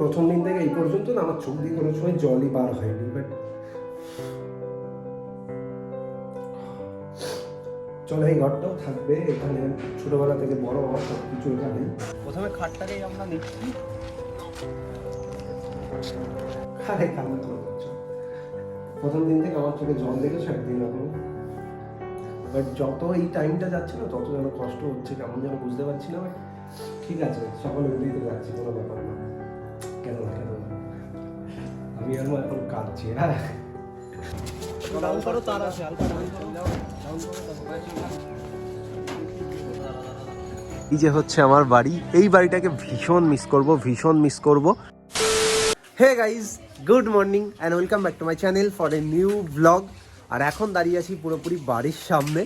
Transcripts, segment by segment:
প্রথম দিন থেকে এই পর্যন্ত না আমার চোখ দিয়ে কোনো সময় জলই বার হয়নি বাট চলো এই ঘরটাও থাকবে এখানে ছোটবেলা থেকে বড় হওয়া সব কিছু এখানে প্রথমে খাটটাকেই আমরা নিচ্ছি। আরে কান্না করে প্রথম দিন থেকে আমার চোখে জল দেখেছ একদিন এখন। বাট যত এই টাইমটা যাচ্ছে না তত যেন কষ্ট হচ্ছে কেমন যেন বুঝতে পারছি না ঠিক আছে সকলে তো যাচ্ছি কোনো ব্যাপার না। কেন কেন আমি আর এখন কাঁদছি হ্যাঁ। ডাউন করো তার আছে হালকা ডাউন করো। ডাউন করো এই যে হচ্ছে আমার বাড়ি এই বাড়িটাকে ভীষণ মিস করব ভীষণ মিস করব। Hey guys good morning and welcome back to my channel for a new blog আর এখন দাঁড়িয়ে আছি পুরোপুরি বাড়ির সামনে।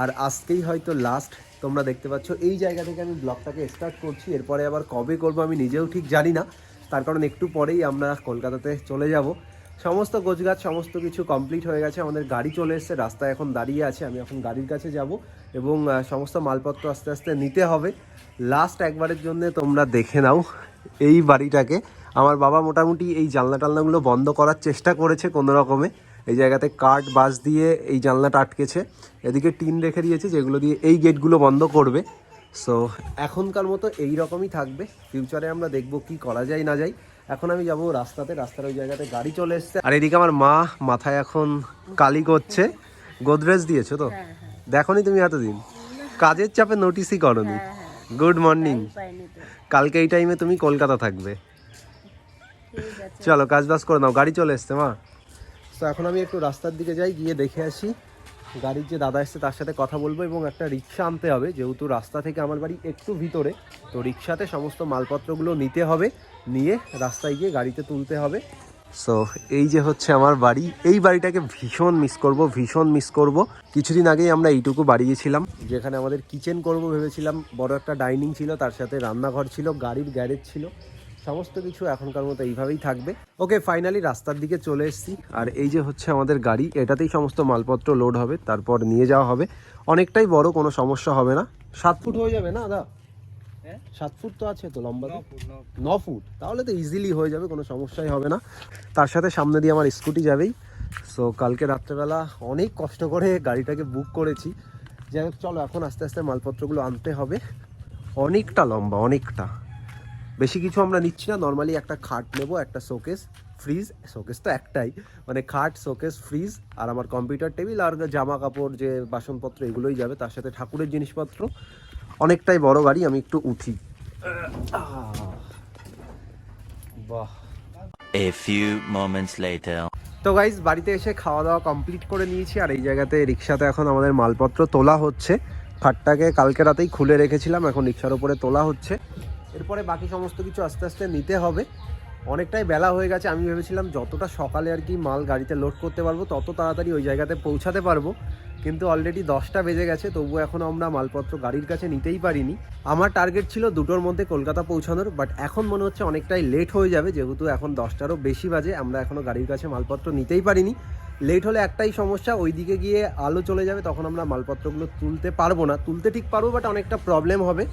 আর আজকেই হয়তো লাস্ট তোমরা দেখতে পাচ্ছ এই জায়গা থেকে আমি ব্লগটাকে স্টার্ট করছি। এরপরে আবার কবে করব আমি নিজেও ঠিক জানি না। তার কারণ একটু পরেই আমরা কলকাতাতে চলে যাব। সমস্ত গোছগাছ, সমস্ত কিছু কমপ্লিট হয়ে গেছে, আমাদের গাড়ি চলে এসেছে, রাস্তায় এখন দাঁড়িয়ে আছে, আমি এখন গাড়ির কাছে যাব এবং সমস্ত মালপত্র আস্তে আস্তে নিতে হবে। লাস্ট একবারের জন্য তোমরা দেখে নাও এই বাড়িটাকে। আমার বাবা মোটামুটি এই জানলা টালনাগুলো বন্ধ করার চেষ্টা করেছে কোনো রকমে। এই জায়গাতে কাঠ বাস দিয়ে এই জানলাটা আটকেছে। এদিকে টিন রেখে দিয়েছে, যেগুলো দিয়ে এই গেটগুলো বন্ধ করবে। সো এখনকার মতো এই রকমই থাকবে। ফিউচারে আমরা দেখব কি করা যায় না যায়। এখন আমি যাব রাস্তাতে রাস্তার ওই জায়গাতে গাড়ি চলে এসছে। আর এদিকে আমার মা মাথায় এখন কালি করছে। গোদরেজ দিয়েছ তো? দেখনি তুমি এতদিন? কাজের চাপে নোটিসই করনি। গুড মর্নিং কালকে এই টাইমে তুমি কলকাতা থাকবে। চলো কাজ বাজ করে নাও। গাড়ি চলে এসছে মা। তো এখন আমি একটু রাস্তার দিকে যাই গিয়ে দেখে আসি। গাড়ির যে দাদা এসছে তার সাথে কথা বলব এবং একটা রিক্সা আনতে হবে, যেহেতু রাস্তা থেকে আমার বাড়ি একটু ভিতরে, তো রিক্সাতে সমস্ত মালপত্রগুলো নিতে হবে, নিয়ে রাস্তায় গিয়ে গাড়িতে তুলতে হবে। সো এই যে হচ্ছে আমার বাড়ি, এই বাড়িটাকে ভীষণ মিস করব, ভীষণ মিস করব। কিছুদিন আগেই আমরা এইটুকু বাড়িয়েছিলাম, যেখানে আমাদের কিচেন করব ভেবেছিলাম, বড় একটা ডাইনিং ছিল, তার সাথে রান্নাঘর ছিল, গাড়ির গ্যারেজ ছিল। সমস্ত কিছু এখনকার মতো এইভাবেই থাকবে। ওকে ফাইনালি রাস্তার দিকে চলে এসেছি। আর এই যে হচ্ছে আমাদের গাড়ি এটাতেই সমস্ত মালপত্র লোড হবে তারপর নিয়ে যাওয়া হবে। অনেকটাই বড় কোনো সমস্যা হবে না। সাত ফুট হয়ে যাবে না দাদা হ্যাঁ? সাত ফুট তো আছে তো লম্বা ন ফুট। ন তাহলে তো ইজিলি হয়ে যাবে কোনো সমস্যাই হবে না। তার সাথে সামনে দিয়ে আমার স্কুটি যাবেই। সো কালকে রাত্রেবেলা অনেক কষ্ট করে গাড়িটাকে বুক করেছি। যাই হোক চলো এখন আস্তে আস্তে মালপত্রগুলো আনতে হবে। অনেকটা লম্বা অনেকটা। বেশি কিছু আমরা নিচ্ছি না। নর্মালি একটা খাট নেব একটা শোকেস ফ্রিজ শোকেস তো একটাই। মানে খাট শোকেস ফ্রিজ আর আমার কম্পিউটার টেবিল আর জামা কাপড় যে বাসনপত্র এগুলোই যাবে তার সাথে ঠাকুরের জিনিসপত্র। অনেকটাই বড় গাড়ি আমি একটু উঠি। বাহ। A few moments later. তো গাইজ বাড়িতে এসে খাওয়া দাওয়া কমপ্লিট করে নিয়েছি আর এই জায়গাতে রিক্সাতে এখন আমাদের মালপত্র তোলা হচ্ছে। খাটটাকে কালকে রাতেই খুলে রেখেছিলাম এখন রিক্সার উপরে তোলা হচ্ছে। এরপরে বাকি সমস্ত কিছু আস্তে আস্তে নিতে হবে। অনেকটাই বেলা হয়ে গেছে, আমি ভেবেছিলাম যতটা সকালে আর কি মাল গাড়িতে লোড করতে পারব, তত তাড়াতাড়ি ওই জায়গাতে পৌঁছাতে পারব। কিন্তু অলরেডি দশটা বেজে গেছে, তবুও এখনও আমরা মালপত্র গাড়ির কাছে নিতেই পারিনি। আমার টার্গেট ছিল দুটোর মধ্যে কলকাতা পৌঁছানোর বাট এখন মনে হচ্ছে অনেকটাই লেট হয়ে যাবে, যেহেতু এখন দশটারও বেশি বাজে, আমরা এখনও গাড়ির কাছে মালপত্র নিতেই পারিনি। লেট হলে একটাই সমস্যা ওই দিকে গিয়ে আলো চলে যাবে, তখন আমরা মালপত্রগুলো তুলতে পারব না। তুলতে ঠিক পারব বাট অনেকটা প্রবলেম হবে।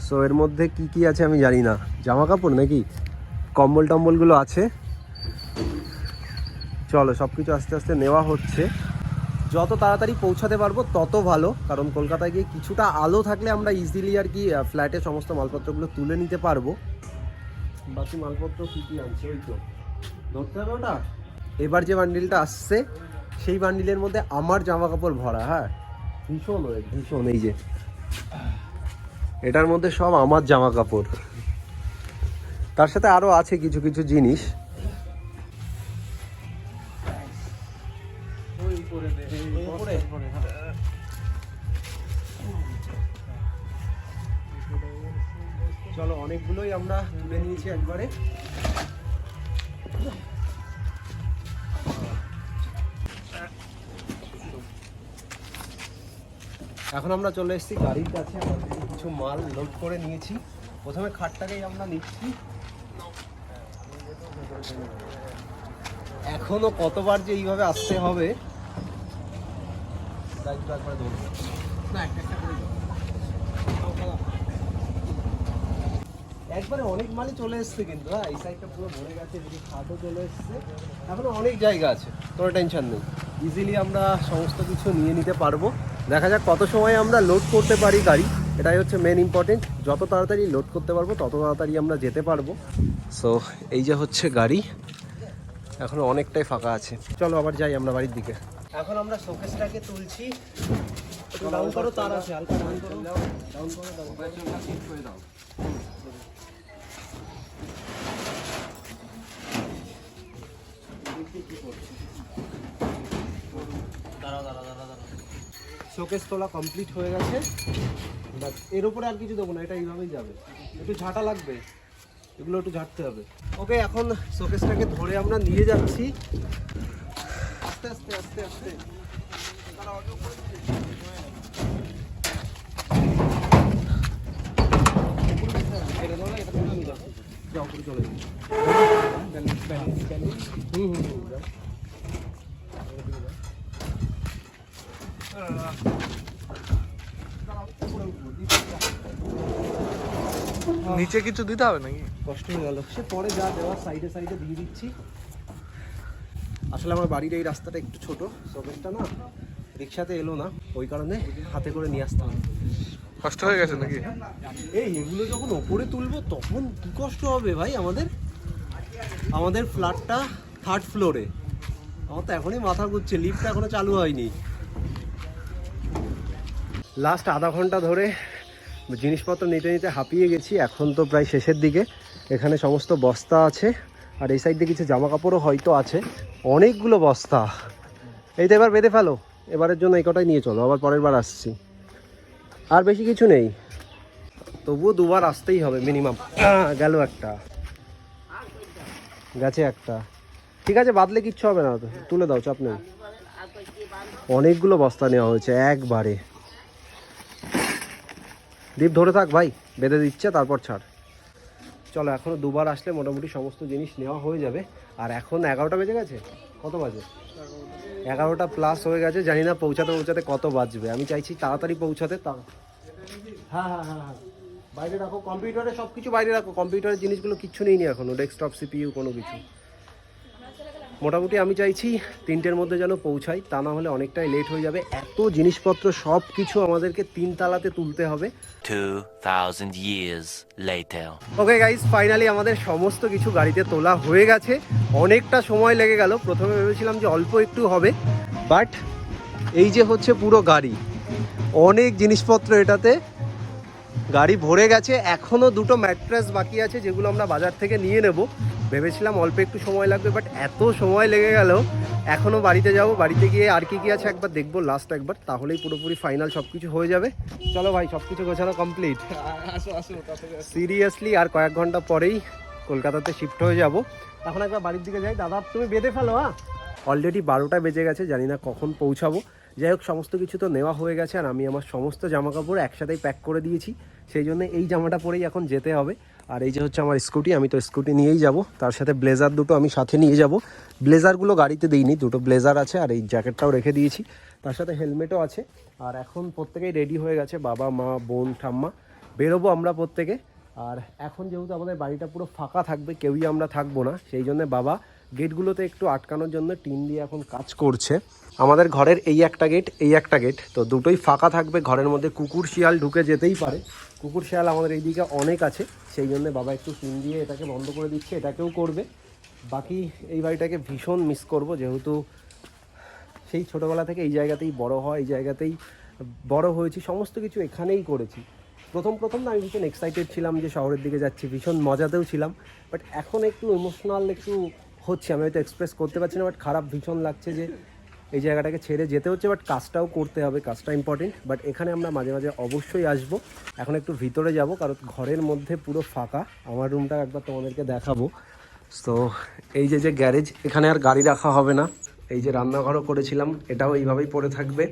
সো এর মধ্যে কি কি আছে আমি জানি না। জামা কাপড় নাকি? কম্বল টম্বলগুলো আছে। চলো সব কিছু আস্তে আস্তে নেওয়া হচ্ছে। যত তাড়াতাড়ি পৌঁছাতে পারব, তত ভালো। কারণ কলকাতায় গিয়ে কিছুটা আলো থাকলে আমরা ইজিলি আর কি ফ্ল্যাটে সমস্ত মালপত্রগুলো তুলে নিতে পারব। বাকি মালপত্র কী কী আনছে? ওই তো। ধরতে হবে ওটা? এবার যে বান্ডিলটা আসছে, সেই বান্ডিলের মধ্যে আমার জামা কাপড় ভরা হ্যাঁ? ভীষণ ভীষণ, এই যে। এটার মধ্যে সব আমার জামা কাপড় তার সাথে আরও আছে কিছু কিছু জিনিস। চলো, অনেকগুলোই আমরা তুলে নিয়েছি একবারে। এখন আমরা চলে এসেছি গাড়ির কাছে। কিছু মাল লোড করে নিয়েছি। প্রথমে খাটটাকেই আমরা নিচ্ছি। এখনও কতবার যে এইভাবে আসতে হবে দায়িত্ব একবার ধরবো। না একটা। একবারে অনেক মালই চলে এসছে কিন্তু হ্যাঁ এই সাইডটা পুরো ভরে গেছে এদিকে খাটও চলে এসছে। এখনও অনেক জায়গা আছে কোনো টেনশন নেই। ইজিলি আমরা সমস্ত কিছু নিয়ে নিতে পারব। দেখা যাক কত সময় আমরা লোড করতে পারি গাড়ি। এটাই হচ্ছে মেন ইম্পর্টেন্ট যত তাড়াতাড়ি লোড করতে পারব তত তাড়াতাড়ি আমরা যেতে পারব। সো এই যে হচ্ছে গাড়ি এখনও অনেকটাই ফাঁকা আছে। চলো আবার যাই আমরা বাড়ির দিকে। এখন আমরা শোকেসটাকে তুলছি। একটু ডাউন করো তার আছে হালকা ডাউন করো। ডাউন করো ডাউন শোকেস তোলা কমপ্লিট হয়ে গেছে। বাসের উপরে আর কিছু দেবো না এটা এইভাবেই যাবে। একটু ঝাঁটা লাগবে এগুলো একটু ঝাঁটতে হবে। ওকে এখন শোকেসটাকে ধরে আমরা নিয়ে যাচ্ছি। আস্তে আস্তে আস্তে আস্তে। চলে হুম, হুম, হুম, যাও। নিচে কিছু দিতে হবে নাকি? কষ্ট হয়ে গেল। সে পরে যা দেওয়ার সাইডে সাইডে দিয়ে দিচ্ছি। আসলে আমার বাড়ির এই রাস্তাটা একটু ছোট শোকেসটা না রিক্সাতে এলো না। ওই কারণে হাতে করে নিয়ে আসতে হবে। কষ্ট হয়ে গেছে নাকি? এই এগুলো যখন ওপরে তুলবো তখন কি কষ্ট হবে ভাই আমাদের? আমাদের ফ্ল্যাটটা থার্ড ফ্লোরে আমার তো এখনই মাথা ঘুরছে লিফটটা এখনও চালু হয়নি। লাস্ট আধা ঘণ্টা ধরে জিনিসপত্র নিতে নিতে হাঁপিয়ে গেছি। এখন তো প্রায় শেষের দিকে। এখানে সমস্ত বস্তা আছে। আর এই সাইড কিছু জামা কাপড়ও হয়তো আছে। অনেকগুলো বস্তা। এই তো এবার বেঁধে ফেলো। এবারের জন্য এই কটাই নিয়ে চলো। আবার পরের বার আসছি। আর বেশি কিছু নেই। তবুও দুবার আসতেই হবে মিনিমাম গেল একটা। গেছে একটা। ঠিক আছে, বাদলে কিচ্ছু হবে না। তুলে দাও, চাপ নেই। অনেকগুলো বস্তা নেওয়া হয়েছে একবারে। দীপ ধরে থাক ভাই, বেঁধে দিচ্ছে, তারপর ছাড়। চলো, এখনও দুবার আসলে মোটামুটি সমস্ত জিনিস নেওয়া হয়ে যাবে। আর এখন এগারোটা বেজে গেছে? কত বাজে? এগারোটা প্লাস হয়ে গেছে, জানি না পৌঁছাতে পৌঁছাতে কত বাজবে। আমি চাইছি তাড়াতাড়ি পৌঁছাতে, তা হ্যাঁ হ্যাঁ হ্যাঁ হ্যাঁ। বাইরে রাখো কম্পিউটারে সব কিছু বাইরে রাখো। কম্পিউটারের জিনিসগুলো কিচ্ছু নেই নি এখনও ডেস্কটপ সিপিইউ কোনো কিছু। মোটামুটি আমি চাইছি তিনটের মধ্যে যেন পৌঁছাই তা না হলে অনেকটাই লেট হয়ে যাবে। এত জিনিসপত্র সব কিছু আমাদেরকে তিন তালাতে তুলতে হবে। 2,000 years later. Okay guys finally আমাদের সমস্ত কিছু গাড়িতে তোলা হয়ে গেছে। অনেকটা সময় লেগে গেল প্রথমে ভেবেছিলাম যে অল্প একটু হবে। বাট এই যে হচ্ছে পুরো গাড়ি অনেক জিনিসপত্র এটাতে গাড়ি ভরে গেছে। এখনও দুটো ম্যাট্রেস বাকি আছে যেগুলো আমরা বাজার থেকে নিয়ে নেব। ভেবেছিলাম অল্প একটু সময় লাগবে বাট এত সময় লেগে গেল। এখনও বাড়িতে যাব বাড়িতে গিয়ে আর কি কি আছে একবার দেখব লাস্ট একবার তাহলেই পুরোপুরি ফাইনাল সব কিছু হয়ে যাবে। চলো ভাই সব কিছু গোছানো কমপ্লিট। সিরিয়াসলি আর কয়েক ঘণ্টা পরেই কলকাতাতে শিফট হয়ে যাব। এখন একবার বাড়ির দিকে যাই। দাদা তুমি বেঁধে ফেলো হ্যাঁ? অলরেডি বারোটা বেজে গেছে জানি না কখন পৌঁছাবো। যাই হোক, সমস্ত কিছু তো নেওয়া হয়ে গেছে আর আমি আমার সমস্ত জামা কাপড় একসাথেই প্যাক করে দিয়েছি। সেই জন্য এই জামাটা পরেই এখন যেতে হবে। আর এই যে হচ্ছে আমার স্কুটি আমি তো স্কুটি নিয়েই যাব। তার সাথে ব্লেজার দুটো আমি সাথে নিয়ে যাব। ব্লেজারগুলো গাড়িতে দিইনি, দুটো ব্লেজার আছে আর এই জ্যাকেটটাও রেখে দিয়েছি। তার সাথে হেলমেটও আছে। আর এখন প্রত্যেকেই রেডি হয়ে গেছে, বাবা, মা, বোন, ঠাম্মা। বেরোবো আমরা প্রত্যেকে। আর এখন যেহেতু আমাদের বাড়িটা পুরো ফাঁকা থাকবে, কেউই আমরা থাকব না। সেই জন্য বাবা গেটগুলোতে একটু আটকানোর জন্য টিন দিয়ে এখন কাজ করছে। আমাদের ঘরের এই একটা গেট, এই একটা গেট, তো দুটোই ফাঁকা থাকবে। ঘরের মধ্যে কুকুর শিয়াল ঢুকে যেতেই পারে। কুকুর শিয়াল আমাদের এইদিকে অনেক আছে, সেই জন্য বাবা একটু টিন দিয়ে এটাকে বন্ধ করে দিচ্ছে, এটাকেও করবে। বাকি এই বাড়িটাকে ভীষণ মিস করব, যেহেতু সেই ছোটোবেলা থেকে এই জায়গাতেই বড় হয় এই জায়গাতেই বড় হয়েছি, সমস্ত কিছু এখানেই করেছি। প্রথম প্রথম না আমি ভীষণ এক্সাইটেড ছিলাম যে শহরের দিকে যাচ্ছি, ভীষণ মজাতেও ছিলাম বাট এখন একটু ইমোশনাল একটু হচ্ছে, আমি হয়তো এক্সপ্রেস করতে পারছি না বাট খারাপ ভীষণ লাগছে যে এই জায়গাটাকে ছেড়ে যেতে হচ্ছে বাট কাজটাও করতে হবে, কাজটা ইম্পর্টেন্ট বাট এখানে আমরা মাঝে মাঝে অবশ্যই আসব। এখন একটু ভিতরে যাব, কারণ ঘরের মধ্যে পুরো ফাঁকা, আমার রুমটা একবার তোমাদেরকে দেখাবো। তো এই যে যে গ্যারেজ এখানে আর গাড়ি রাখা হবে না। এই যে রান্নাঘরও করেছিলাম, এটাও এইভাবেই পড়ে থাকবে।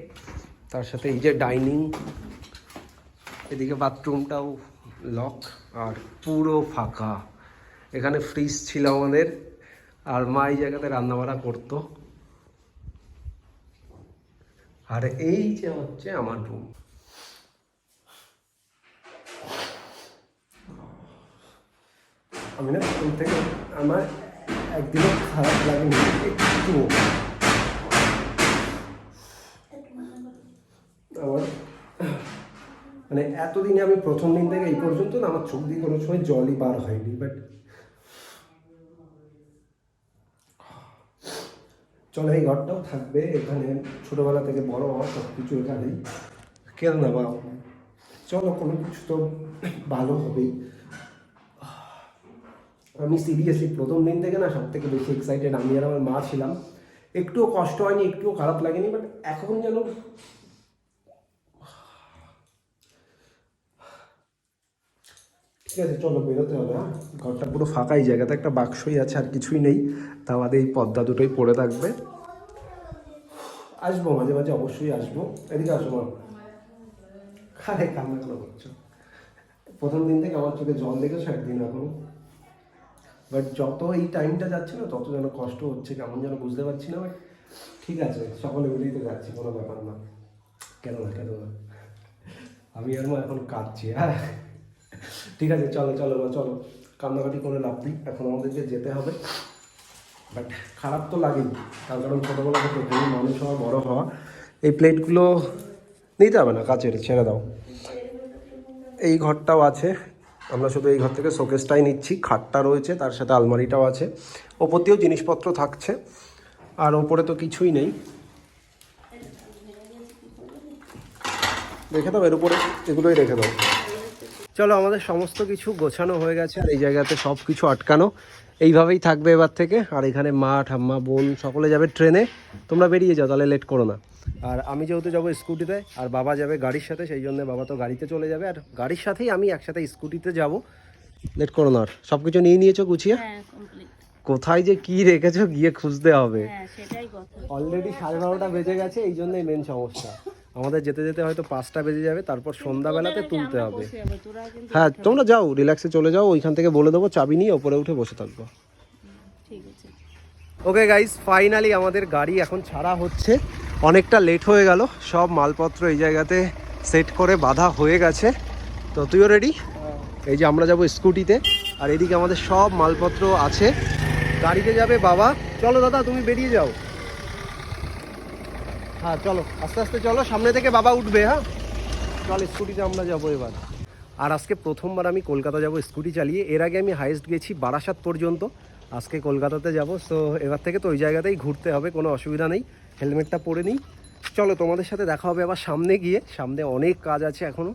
তার সাথে এই যে ডাইনিং এদিকে বাথরুমটাও লক আর পুরো ফাঁকা। এখানে ফ্রিজ ছিল আমাদের। আর মা এই জায়গাতে রান্নাবাড়া করতো। আর এই যে হচ্ছে আমার রুম। আমি না প্রথম থেকে আমার একদিনও খারাপ লাগেনি একটু আমার মানে এতদিনে আমি প্রথম দিন থেকে এই পর্যন্ত আমার চোখ দিয়ে কোনো সময় জলই বার হয়নি বাট চলো, এই ঘরটাও থাকবে, এখানে ছোটবেলা থেকে বড় হওয়া সব কিছু এখানেই। কেন না বা চলো, কোনো কিছু তো ভালো হবেই। আমি সিরিয়াসলি প্রথম দিন থেকে না সব থেকে বেশি এক্সাইটেড আমি আর আমার মা ছিলাম। একটুও কষ্ট হয়নি, একটুও খারাপ লাগেনি বাট এখন যেন ঠিক আছে চলো বেরোতে হবে হ্যাঁ। ঘরটা পুরো ফাঁকাই জায়গাতে একটা বাক্সই আছে আর কিছুই নেই। তা বাদে এই পর্দা দুটোই পড়ে থাকবে। আসব মাঝে মাঝে অবশ্যই আসব। এদিকে আসব আরে কান্না কেন করছ? প্রথম দিন থেকে আমার চোখে জল দেখেছ একদিন এখন? বাট যত এই টাইমটা যাচ্ছে না তত যেন কষ্ট হচ্ছে কেমন যেন বুঝতে পারছি না বাট ঠিক আছে সকলে মিলেই তো যাচ্ছি কোনো ব্যাপার না। কেন না কেন না? আমি আর মা এখন কাঁদছি হ্যাঁ। ঠিক আছে, চলো চলো মা চলো। কান্নাকাটি করে লাভ নেই, এখন আমাদেরকে যেতে হবে। বাট খারাপ তো লাগেই, তার কারণ ছোটোবেলা থেকে তুমি মানুষ হওয়া, বড়ো হওয়া, এই প্লেটগুলো নিতে হবে না, কাচের, ছেড়ে দাও। এই ঘরটাও আছে, আমরা শুধু এই ঘর থেকে শোকেসটাই নিচ্ছি, খাটটা রয়েছে, তার সাথে আলমারিটাও আছে, ওপর দিয়েও জিনিসপত্র থাকছে, আর ওপরে তো কিছুই নেই। রেখে দাও, এর উপরে এগুলোই রেখে দাও। চলো আমাদের সমস্ত কিছু গোছানো হয়ে গেছে আর এই জায়গাতে সব কিছু আটকানো। এইভাবেই থাকবে এবার থেকে। আর এখানে মা ঠাম্মা বোন সকলে যাবে ট্রেনে। তোমরা বেরিয়ে যাও তাহলে লেট করো না। আর আমি যেহেতু যাব স্কুটিতে আর বাবা যাবে গাড়ির সাথে সেই জন্য বাবা তো গাড়িতে চলে যাবে। আর গাড়ির সাথেই আমি একসাথে স্কুটিতে যাব। লেট করো না আর। সব কিছু নিয়ে নিয়েছো গুছিয়ে? হ্যাঁ কোথায় যে কি রেখেছো গিয়ে খুঁজতে হবে। হ্যাঁ অলরেডি সাড়ে বারোটা বেজে গেছে এই জন্যই মেন সমস্যা। আমাদের যেতে যেতে হয়তো পাঁচটা বেজে যাবে তারপর সন্ধ্যাবেলাতে তুলতে হবে। হ্যাঁ তোমরা যাও রিল্যাক্সে চলে যাও ওইখান থেকে বলে দেবো চাবি নিয়ে ওপরে উঠে বসে থাকব। ঠিক আছে। ওকে গাইস ফাইনালি আমাদের গাড়ি এখন ছাড়া হচ্ছে। অনেকটা লেট হয়ে গেল সব মালপত্র এই জায়গাতে সেট করে বাঁধা হয়ে গেছে। তো তুইও রেডি এই যে আমরা যাব স্কুটিতে আর এদিকে আমাদের সব মালপত্র আছে। গাড়িতে যাবে বাবা। চলো দাদা তুমি বেরিয়ে যাও। হ্যাঁ চলো। আস্তে আস্তে চলো, সামনে থেকে বাবা উঠবে হ্যাঁ? চল, স্কুটিতে আমরা যাব এবার। আর আজকে প্রথমবার আমি কলকাতা যাব, স্কুটি চালিয়ে। এর আগে আমি হাইস্ট গেছি বারাসাত পর্যন্ত। আজকে কলকাতাতে যাব সো এবার থেকে তো ওই জায়গাতেই ঘুরতে হবে, কোনো অসুবিধা নেই। হেলমেটটা পরে নিই। চলো, তোমাদের সাথে দেখা হবে আবার সামনে গিয়ে। সামনে অনেক কাজ আছে এখনও